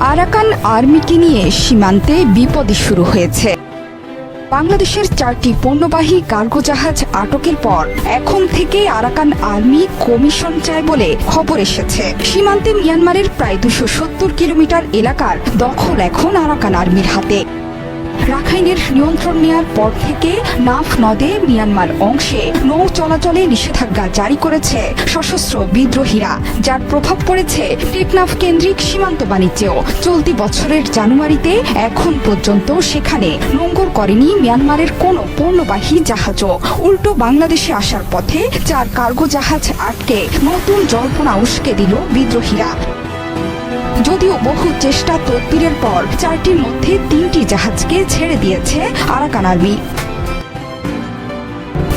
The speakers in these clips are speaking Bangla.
আরাকান আর্মিকে নিয়ে সীমান্তে বিপদই শুরু হয়েছে। বাংলাদেশের চারটি পণ্যবাহী কার্গো জাহাজ আটকের পর এখন থেকে আরাকান আর্মি কমিশন চায় বলে খবর এসেছে। সীমান্তে মিয়ানমারের প্রায় দুশো সত্তর কিলোমিটার এলাকার দখল এখন আরাকান আর্মির হাতে। রাখাইনের নিয়ন্ত্রণ নেয়ার পর থেকে নাফ নদে মিয়ানমার অংশে নৌ চলাচলে নিষেধাজ্ঞা জারি করেছে সশস্ত্র বিদ্রোহীরা, যার প্রভাব পড়েছে টেকনাফ কেন্দ্রিক সীমান্ত বাণিজ্যেও। চলতি বছরের জানুয়ারিতে এখন পর্যন্ত সেখানে নোঙ্গর করেনি মিয়ানমারের কোনো পণ্যবাহী জাহাজও। উল্টো বাংলাদেশে আসার পথে চার কার্গো জাহাজ আটকে নতুন জল্পনা উস্কে দিল বিদ্রোহীরা। যদিও বহু চেষ্টা তদবিরের পর চারটির মধ্যে তিনটি জাহাজকে ছেড়ে দিয়েছে আরাকান আর্মি।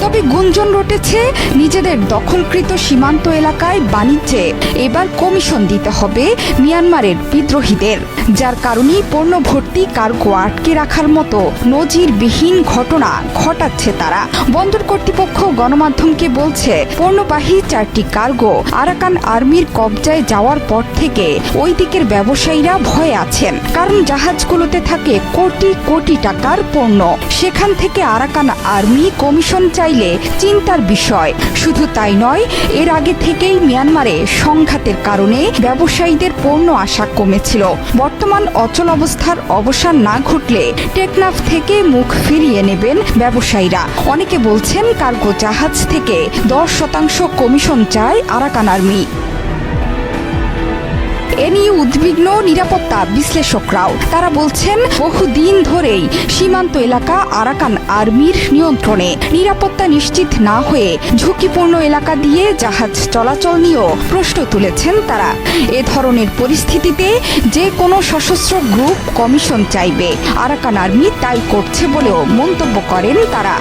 তবে গুঞ্জন রটেছে? নিজেদের দখলকৃত সীমান্ত এলাকায় বাণিজ্যে এবার কমিশন দিতে হবে মিয়ানমারের বিদ্রোহীদের। যার কারণেই পণ্য ভর্তি কার্গো আটকে রাখার মতো নজিরবিহীন ঘটনা ঘটাচ্ছে তারা। বন্দর কর্তৃপক্ষ গণমাধ্যমকে বলছে, পণ্যবাহী চারটি কার্গো আরাকান আর্মির কবজায় যাওয়ার পর থেকে ওই দিকের ব্যবসায়ীরা ভয়ে আছেন। কারণ জাহাজগুলোতে থাকে কোটি কোটি টাকার পণ্য। সেখান থেকে আরাকান আর্মি কমিশন চাইলে চিন্তার বিষয়। শুধু তাই নয়, এর আগে থেকেই মিয়ানমারে সংঘাতের কারণে ব্যবসায়ীদের পণ্য আশা কমেছিল। বর্তমান অচল অবস্থার অবসান না ঘটলে টেকনাফ থেকে মুখ ফিরিয়ে নেবেন ব্যবসায়ীরা। অনেকে বলছেন, কার্গো জাহাজ থেকে দশ শতাংশ কমিশন চায় আরাকান আর্মি। নিয়ে উদ্বিগ্ন, নিরাপত্তা বিশ্লেষকরাও। তারা বলছেন, বহুদিন ধরেই সীমান্ত এলাকা আরাকান আর্মির নিয়ন্ত্রণে। নিরাপত্তা নিশ্চিত না হয়ে ঝুঁকিপূর্ণ এলাকা দিয়ে জাহাজ চলাচল নিয়েও প্রশ্ন তুলেছেন তারা। এ ধরনের পরিস্থিতিতে যে কোনো সশস্ত্র গ্রুপ কমিশন চাইবে। আরাকান আর্মি তাই করছে বলেও মন্তব্য করেন তারা।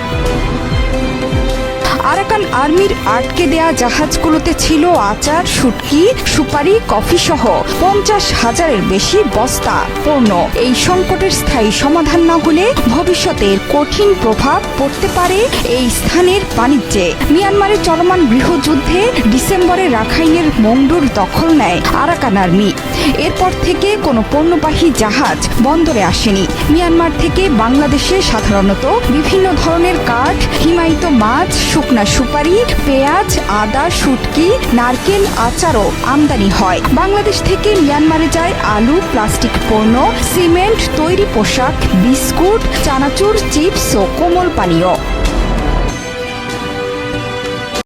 আরাকান আর্মির আটকে দেয়া জাহাজগুলোতে ছিল আচার, শুটকি, সুপারি কফি সহ পঞ্চাশ হাজারের বেশি বস্তা পণ্য। এই সংকটের স্থায়ী সমাধান না হলে ভবিষ্যতে কঠিন প্রভাব পড়তে পারে এই স্থানের বাণিজ্যে। মিয়ানমারে চলমান গৃহযুদ্ধে ডিসেম্বরে রাখাইনের মংডুর দখল নেয় আরাকান আর্মি। এরপর থেকে কোনো পণ্যবাহী জাহাজ বন্দরে আসেনি। মিয়ানমার থেকে বাংলাদেশে সাধারণত বিভিন্ন ধরনের কাঠ, হিমায়িত মাছ শুকনা সুপারি, পেঁয়াজ, আদা, শুটকি, নারকেল, আচারও আমদানি হয়। বাংলাদেশ থেকে মিয়ানমারে যায় আলু, প্লাস্টিক পণ্য, সিমেন্ট, তৈরি পোশাক, বিস্কুট, চানাচুর, চিপস ও কোমল পানীয়।